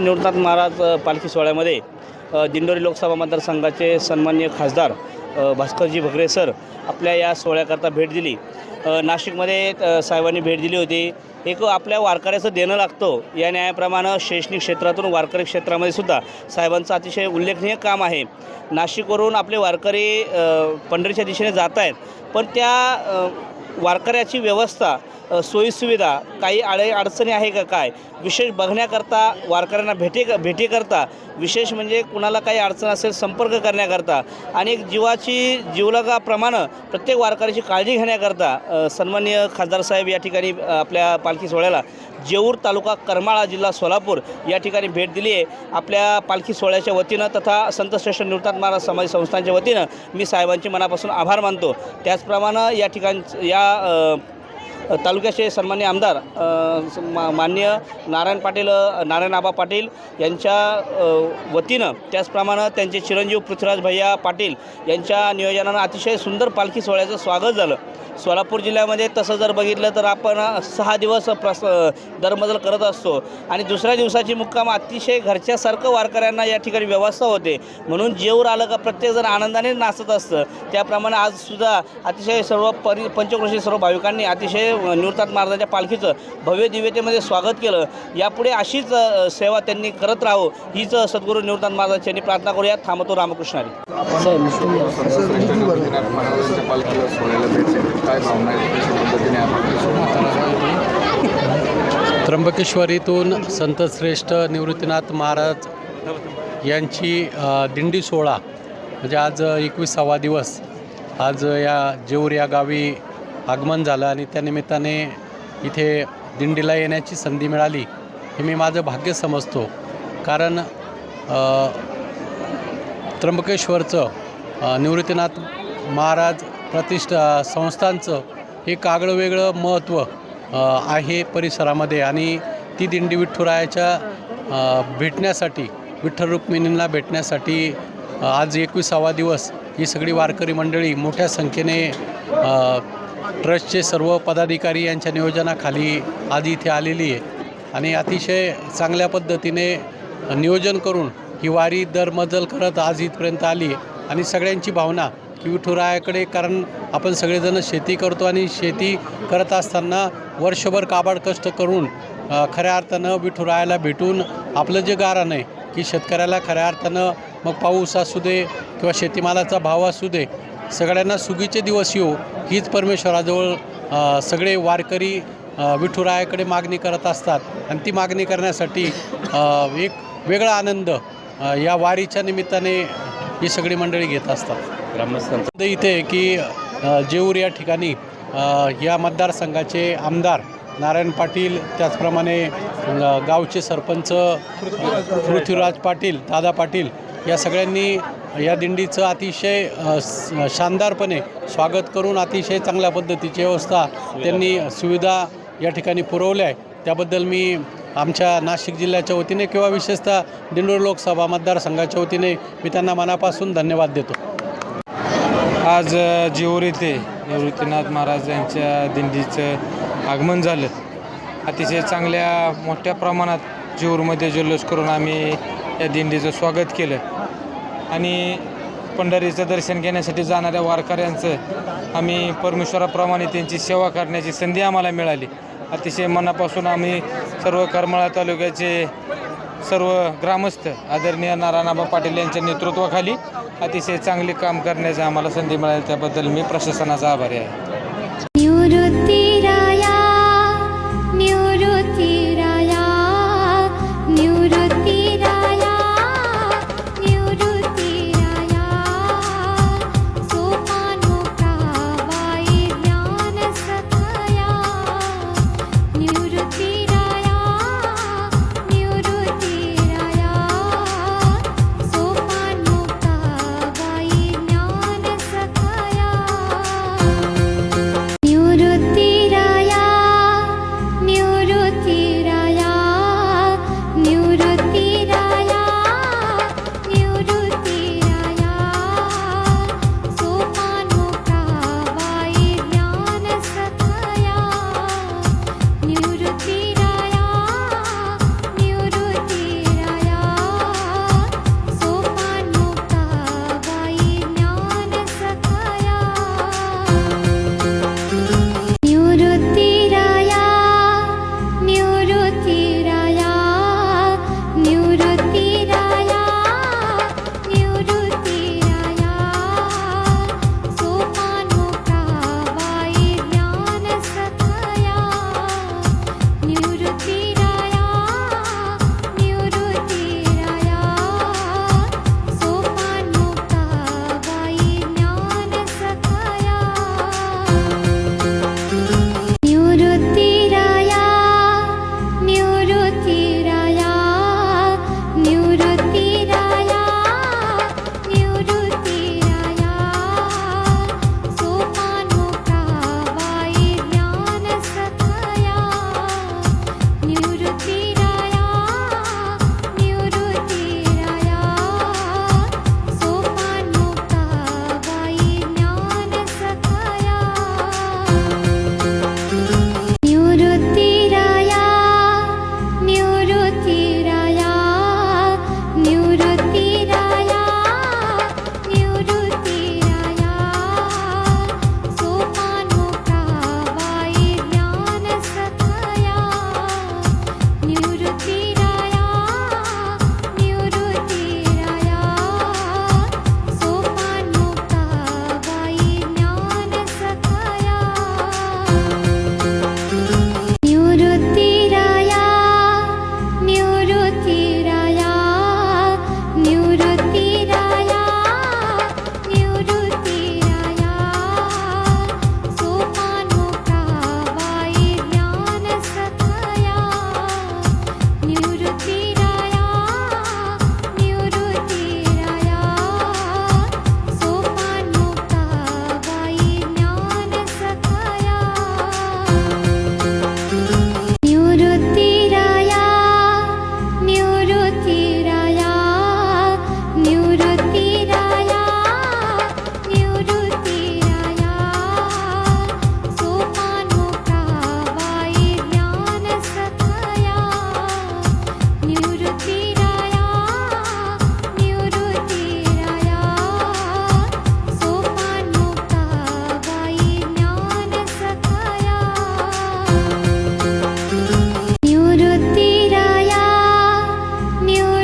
निवृत्तनाथ महाराज पालखी सोहळ्यामध्ये. दिंडोरी लोकसभा मतदारसंघाचे सन्मान्य खासदार भास्करजी भगरे सर आपल्या या सोहळ्याकरता भेट दिली. नाशिकमध्ये साहेबांनी भेट दिली होती. एक आपल्या वारकऱ्याचं देणं लागतं. या न्यायाप्रमाणे शैक्षणिक क्षेत्रातून वारकरी क्षेत्रामध्ये सुद्धा साहेबांचं अतिशय उल्लेखनीय काम आहे. नाशिकवरून आपले वारकरी पंढरीच्या दिशेने जात आहेत पण त्या वारकऱ्याची व्यवस्था सोयीसुविधा काही आडे अडचणी आहे का काय? विशेष बघण्याकरता वारकऱ्यांना भेटी भेटीकरता विशेष म्हणजे कुणाला काही अडचण असेल संपर्क करण्याकरता आणि एक जीवाची जीवलगाप्रमाणे प्रत्येक वारकऱ्याची काळजी घेण्याकरता अ, सन्माननीय खासदार साहेब या ठिकाणी आपल्या पालखी सोहळ्याला जेऊर तालुका करमाळा जिल्हा सोलापूर या ठिकाणी भेट दिली आहे. आपल्या पालखी सोहळ्याच्या वतीनं तथा संतश्रेष्ठ निवृत्त महाराज समाज संस्थांच्या वतीनं मी साहेबांचे मनापासून आभार मानतो. त्याचप्रमाणे या ठिकाण या तालुक्याचे सन्मान्य आमदार मान्य स- मा- माननीय नारायण पाटील नारायण आबा पाटील यांच्या वतीनं त्याचप्रमाणे त्यांचे चिरंजीव पृथ्वीराज भैया पाटील यांच्या नियोजनानं अतिशय सुंदर पालखी सोहळ्याचं स्वागत झालं. सोलापूर जिल्ह्यामध्ये तसं जर बघितलं तर आपण सहा दिवस प्रस दरमजल करत असतो आणि दुसऱ्या दिवसाची मुक्काम अतिशय घरच्यासारखं वारकऱ्यांना या ठिकाणी व्यवस्था होते. म्हणून जेवर आलं का प्रत्येकजण आनंदाने नाचत असतं. त्याप्रमाणे आजसुद्धा अतिशय सर्व परि पंचक्रोशी सर्व भाविकांनी अतिशय निवृत्तात महाराजांच्या पालखीचं भव्य दिव्यतेमध्ये स्वागत केलं. यापुढे अशीच सेवा त्यांनी करत राहो हीच सद्गुरू निवृत्तात महाराजांची यांनी प्रार्थना करूया. थांबतो रामकृष्णारी. त्र्यंबकेश्वरीतून संतश्रेष्ठ निवृत्तीनाथ महाराज यांची दिंडी सोहळा म्हणजे आज एकविसावा दिवस आज या जेऊर या गावी आगमन झालं आणि त्यानिमित्ताने इथे दिंडीला येण्याची संधी मिळाली हे मी माझं भाग्य समजतो. कारण त्र्यंबकेश्वरचं निवृत्तीनाथ महाराज प्रतिष्ठा संस्थांचं एक आगळं वेगळं महत्त्व आहे परिसरामध्ये आणि ती दिंडी विठ्ठुरायाच्या भेटण्यासाठी विठ्ठल रुक्मिणींना भेटण्यासाठी आज एकविसावा दिवस ही सगळी वारकरी मंडळी मोठ्या संख्येने ट्रस्टचे सर्व पदाधिकारी यांच्या नियोजनाखाली आज इथे आलेली आहे. आणि अतिशय चांगल्या पद्धतीने नियोजन करून ही वारी दरमजल करत आज इथपर्यंत आली आहे. आणि सगळ्यांची भावना की विठुरायाकडे कारण आपण सगळेजण शेती करतो आणि शेती करत असताना वर्षभर काबाड कष्ट करून खऱ्या अर्थानं विठुरायाला भेटून आपलं जे गारण आहे की शेतकऱ्याला खऱ्या अर्थानं मग पाऊस असू दे किंवा शेतीमालाचा भाव असू दे सगळ्यांना सुगीचे दिवस येऊ हीच परमेश्वराजवळ सगळे वारकरी विठुरायाकडे मागणी करत असतात. आणि ती मागणी करण्यासाठी एक वेगळा आनंद या वारीच्या निमित्ताने ही सगळी मंडळी घेत असतात. ग्रामस्थांचं इथे की जेऊर या ठिकाणी या मतदारसंघाचे आमदार नारायण पाटील त्याचप्रमाणे गावचे सरपंच पृथ्वीराज पाटील दादा पाटील या सगळ्यांनी या दिंडीचं अतिशय शानदारपणे स्वागत करून अतिशय चांगल्या पद्धतीची व्यवस्था त्यांनी सुविधा या ठिकाणी पुरवल्या आहे. त्याबद्दल मी आमच्या नाशिक जिल्ह्याच्या वतीने किंवा विशेषतः दिंडोरी लोकसभा मतदारसंघाच्या वतीने मी त्यांना मनापासून धन्यवाद देतो. आज जेऊर येथे निवृत्तीनाथ महाराज यांच्या दिंडीचं आगमन झालं. अतिशय चांगल्या मोठ्या प्रमाणात जेऊरमध्ये जल्लोष करून आम्ही या दिंडीचं स्वागत केलं. आणि पंढरीचं दर्शन घेण्यासाठी जाणाऱ्या वारकऱ्यांचं आम्ही परमेश्वराप्रमाणे त्यांची सेवा करण्याची संधी आम्हाला मिळाली. अतिशय मनापासून आम्ही सर्व करमाळा तालुक्याचे सर्व ग्रामस्थ आदरणीय नारायणाबा पाटील यांच्या नेतृत्वाखाली अतिशय चांगले काम करण्याची आम्हाला संधी मिळाली. त्याबद्दल मी प्रशासनाचा आभारी आहे.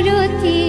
মারুতি